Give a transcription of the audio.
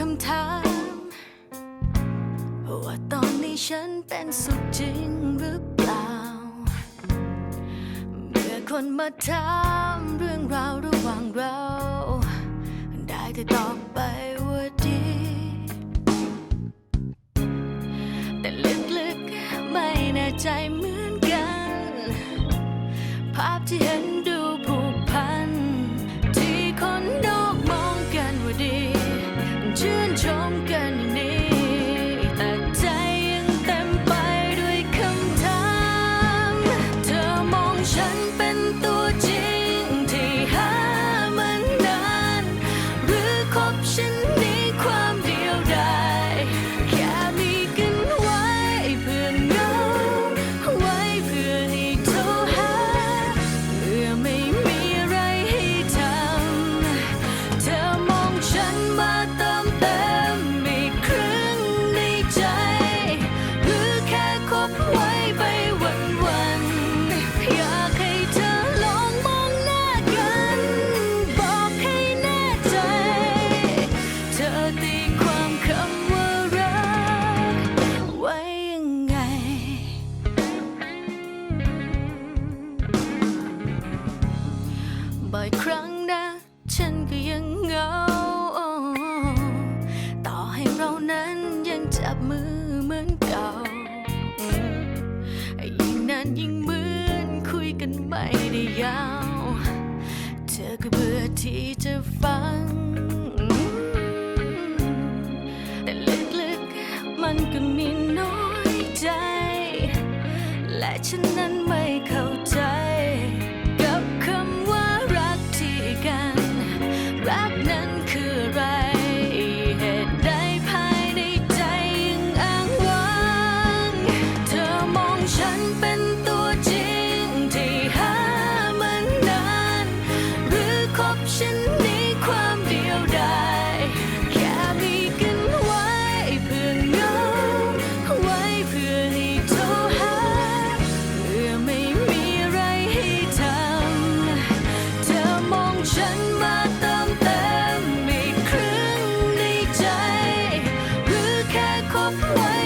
คำถาม ว่าตอนนี้ฉันเป็นสุขจริงหรือเปล่า เมื่อคนมาถามเรื่องราวระหว่างเรา ได้แต่ตอบไปว่าดี แต่ลึกๆไม่แน่ใจเหมือนกัน ภาพที่เห็น บ่อยครั้งนะ ฉันก็ยังเหงา ต่อให้เรานั้นยังจับมือเหมือนเก่า ยิ่งนานยิ่งเหมือนคุยกันไม่ได้ยาว เธอก็เบื่อที่จะฟัง แต่ลึกๆมันก็มีน้อยใจ และฉันนั้น 我